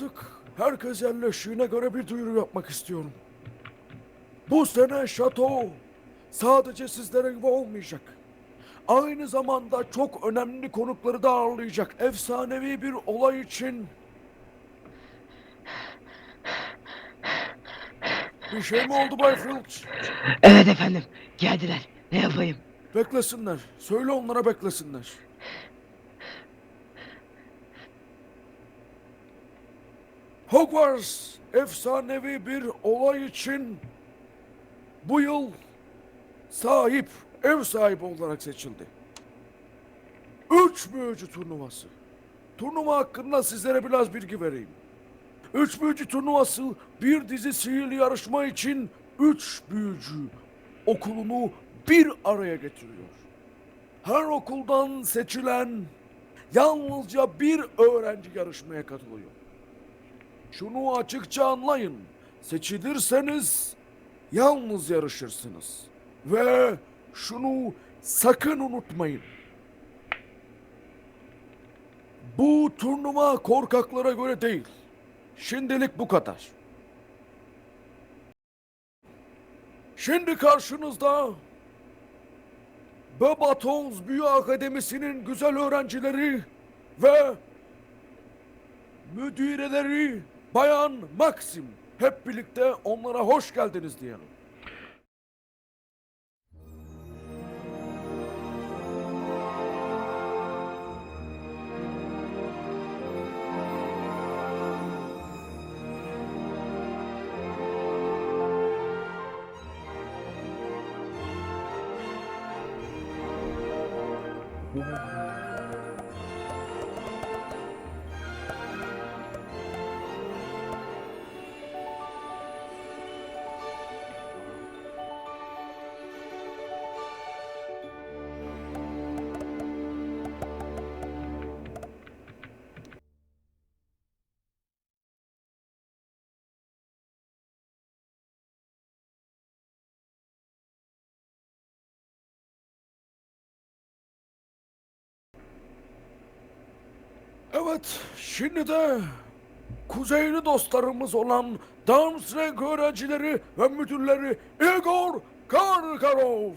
artık herkes yerleşiğine göre bir duyuru yapmak istiyorum. Bu sene şato sadece sizlere gibi olmayacak. Aynı zamanda çok önemli konukları da ağırlayacak. Efsanevi bir olay için bir şey mi oldu Bay Filch? Evet efendim. Geldiler. Ne yapayım? Beklesinler. Söyle onlara beklesinler. Hogwarts efsanevi bir olay için bu yıl sahip, ev sahibi olarak seçildi. Üç büyücü turnuvası. Turnuva hakkında sizlere biraz bilgi vereyim. Üç büyücü turnuvası bir dizi sihirli yarışma için üç büyücü okulunu bir araya getiriyor. Her okuldan seçilen yalnızca bir öğrenci yarışmaya katılıyor. Şunu açıkça anlayın. Seçilirseniz yalnız yarışırsınız. Ve şunu sakın unutmayın. Bu turnuva korkaklara göre değil. Şimdilik bu kadar. Şimdi karşınızda Bebatons Büyü Akademisi'nin güzel öğrencileri ve müdireleri Bayan Maxim. Hep birlikte onlara hoş geldiniz diyelim. Evet, şimdi de kuzeyli dostlarımız olan Darmstrang öğrencileri ve müdürleri Igor Karkarov.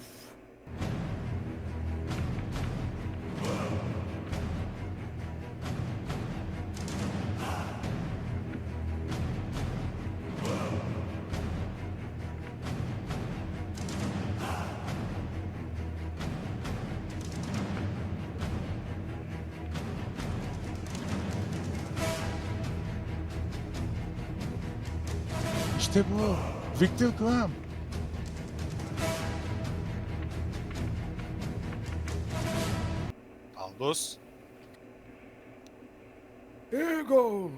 İşte bu. Victor Kram. Albus. Igor.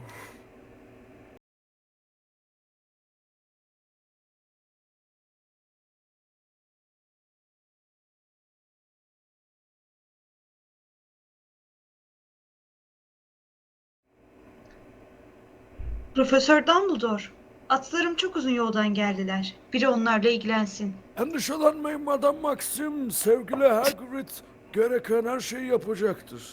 Profesör Dumbledore, atlarım çok uzun yoldan geldiler. Biri onlarla ilgilensin. Endişelenmeyin Madam Maxim, sevgili Hagrid gereken her şeyi yapacaktır.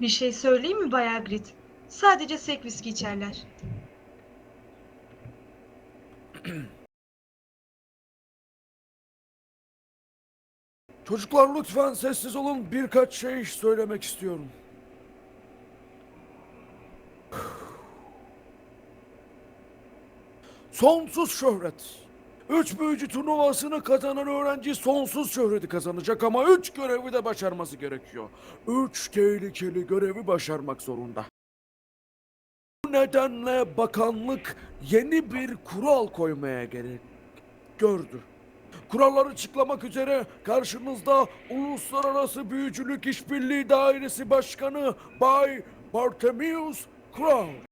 Bir şey söyleyeyim mi Bay Hagrid? Sadece sek viski içerler. Çocuklar lütfen sessiz olun birkaç şey söylemek istiyorum. Sonsuz şöhret. Üç büyücü turnuvasını kazanan öğrenci sonsuz şöhreti kazanacak ama üç görevi de başarması gerekiyor. Üç tehlikeli görevi başarmak zorunda. Bu nedenle bakanlık yeni bir kural koymaya gerek gördü. Kuralları açıklamak üzere karşınızda Uluslararası Büyücülük İşbirliği Dairesi Başkanı Bay Bartemius Crown.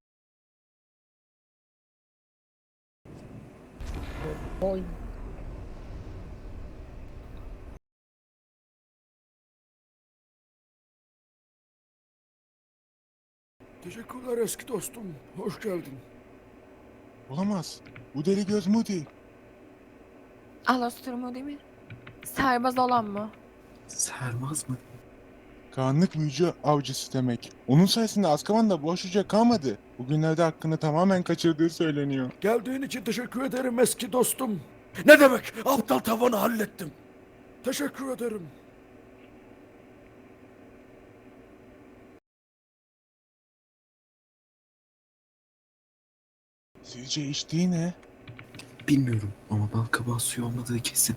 Teşekkürler eski dostum. Hoş geldin. Olamaz. Bu deli göz Moody. Alastor mu değil mi? Serbaz olan mı? Sermaz mı? Karanlık büyücü avcısı demek. Onun sayesinde Azkaban'da boş hücre kalmadı. Bugünlerde hakkını tamamen kaçırdığı söyleniyor. Geldiğin için teşekkür ederim eski dostum. Ne demek? Aptal tavanı hallettim. Teşekkür ederim. Sizce içtiği ne? Bilmiyorum ama bal kabağı suyu olmadığı kesin.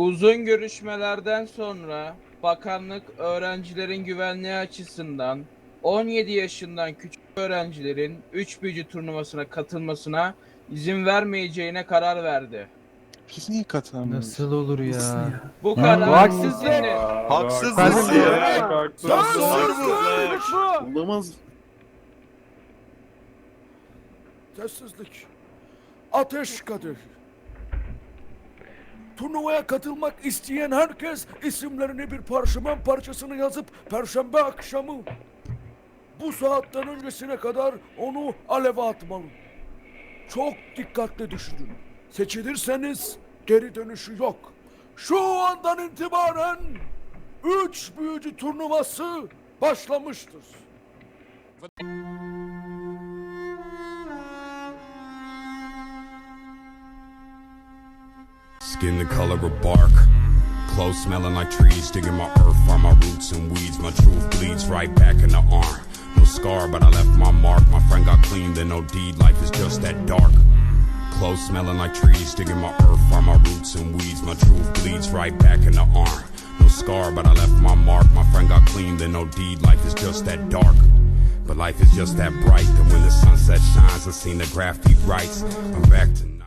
Uzun görüşmelerden sonra bakanlık öğrencilerin güvenliği açısından 17 yaşından küçük öğrencilerin 3 büyücü turnuvasına katılmasına izin vermeyeceğine karar verdi. Biz niye katılamıyoruz? Nasıl olur ya? ya? Bu karar bu haksızlık. Haksız nasıl ya? Nasıl Haksızlık. Olamaz. Sessizlik. Ateş Kadir. Turnuvaya katılmak isteyen herkes isimlerini bir parşömen parçasını yazıp perşembe akşamı bu saatten öncesine kadar onu aleve atmalı. Çok dikkatli düşünün. Seçilirseniz geri dönüşü yok. Şu andan itibaren üç büyücü turnuvası başlamıştır. Skin the color of bark. Clothes smelling like trees, digging my earth, find my roots and weeds. My truth bleeds right back in the arm. No scar, but I left my mark. My friend got clean, then no deed. Life is just that dark. Clothes smelling like trees, digging my earth, find my roots and weeds. My truth bleeds right back in the arm. No scar, but I left my mark. My friend got clean, then no deed. Life is just that dark. But life is just that bright. And when the sunset shines, I seen the graffiti writes. I'm back to